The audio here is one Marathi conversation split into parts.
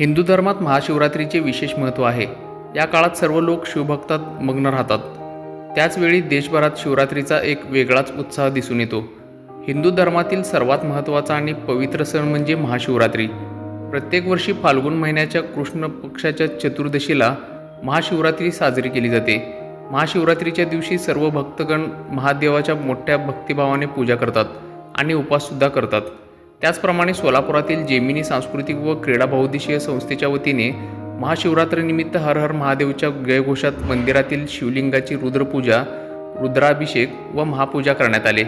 हिंदू धर्मात महाशिवरात्रीचे विशेष महत्त्व आहे. या काळात सर्व लोक शिवभक्तात मग्न राहतात. त्याचवेळी देशभरात शिवरात्रीचा एक वेगळाच उत्साह दिसून येतो. हिंदू धर्मातील सर्वात महत्त्वाचा आणि पवित्र सण म्हणजे महाशिवरात्री. प्रत्येक वर्षी फाल्गुन महिन्याच्या कृष्ण पक्षाच्या चतुर्दशीला महाशिवरात्री साजरी केली जाते. महाशिवरात्रीच्या दिवशी सर्व भक्तगण महादेवाच्या मोठ्या भक्तिभावाने पूजा करतात आणि उपाससुद्धा करतात. त्याचप्रमाणे सोलापुरातील जेमिनी सांस्कृतिक व क्रीडा बहुद्देशीय संस्थेच्या वतीने महाशिवरात्रीनिमित्त हर हर महादेवच्या जयघोषात मंदिरातील शिवलिंगाची रुद्रपूजा रुद्राभिषेक व महापूजा करण्यात आले.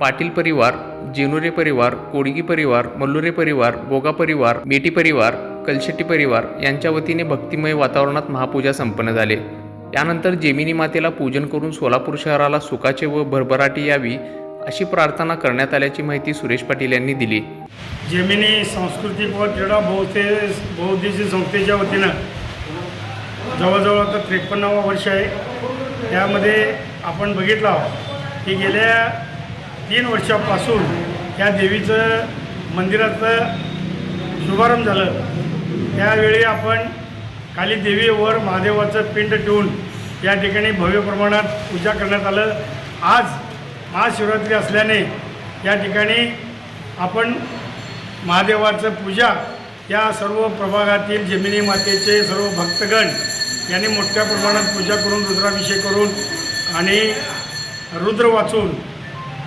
पाटील परिवार जेनुरे परिवार कोडगी परिवार मल्लुरे परिवार बोगा परिवार मेटी परिवार कलशेट्टी परिवार यांच्या वतीने भक्तिमय वातावरणात महापूजा संपन्न झाले. यानंतर जेमिनी मातेला पूजन करून सोलापूर शहराला सुखाचे व भरभराटी यावी अशी प्रार्थना करण्यात आल्याची माहिती सुरेश पाटील यांनी दिली. जेमिनी सांस्कृतिक व क्रीडा बहुते बहुद्देशीय संस्थेच्या वतीनं जवळजवळ आता त्रेपन्नावं वर्ष आहे. त्यामध्ये आपण बघितलं आहोत की गेल्या तीन वर्षापासून या देवीचं मंदिराचं शुभारंभ झालं. त्यावेळी आपण खाली देवीवर महादेवाचं पिंड ठेवून या ठिकाणी भव्य प्रमाणात पूजा करण्यात आलं. आज महाशिवरात्री असल्याने या ठिकाणी आपण महादेवाचं पूजा या सर्व प्रभागातील जमिनी मातेचे सर्व भक्तगण यांनी मोठ्या प्रमाणात पूजा करून रुद्राभिषेक करून आणि रुद्र वाचून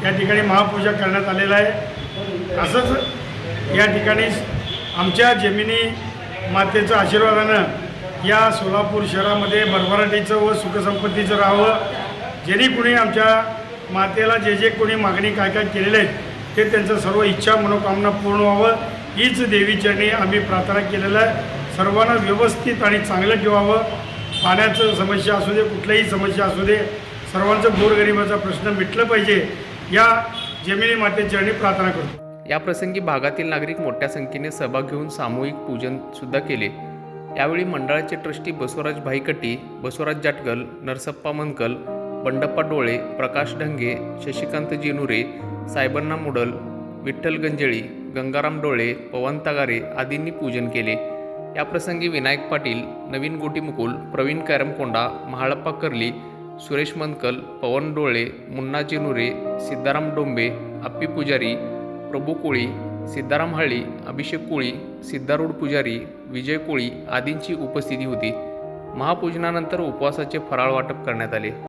या ठिकाणी महापूजा करण्यात आलेला आहे. असंच या ठिकाणी आमच्या जमिनी मातेचं आशीर्वादानं या सोलापूर शहरामध्ये भरभराटीचं व सुखसंपत्तीचं राहावं ज्यांनी कुणी आमच्या मातेला जे जे कोणी मागणी काय काय केलेले आहेत ते त्यांचं सर्व इच्छा मनोकामना पूर्ण व्हावं. हीच देवीच्याने आम्ही प्रार्थना केलेलं आहे. सर्वांना व्यवस्थित आणि चांगलं ठेवावं. पाण्याचं समस्या असू दे कुठल्याही समस्या असू दे सर्वांचं गोरगरिबाचा प्रश्न मिटलं पाहिजे. या जमिनी मातेच्याने प्रार्थना करतो. या प्रसंगी भागातील नागरिक मोठ्या संख्येने सहभाग घेऊन सामूहिक पूजन सुद्धा केले. यावेळी मंडळाचे ट्रस्टी बसवराज भाईकटी बसवराज जाटगल नरसप्पा मनकल बंडप्पा डोळे प्रकाश ढंगे शशिकांत जेनुरे सायबन्ना मुडल विठ्ठल गंजळी गंगाराम डोळे पवन तगारे आदींनी पूजन केले. याप्रसंगी विनायक पाटील नवीन गोटी मुकुल प्रवीण कॅरमकोंडा महाळप्पा कर्ली सुरेश मनकल पवन डोळे मुन्ना जेनुरे सिद्धाराम डोंबे आप्पी पुजारी प्रभू कोळी सिद्धाराम हळी अभिषेक कोळी सिद्धारूढ पुजारी विजय कोळी आदींची उपस्थिती होती. महापूजनानंतर उपवासाचे फराळ वाटप करण्यात आले.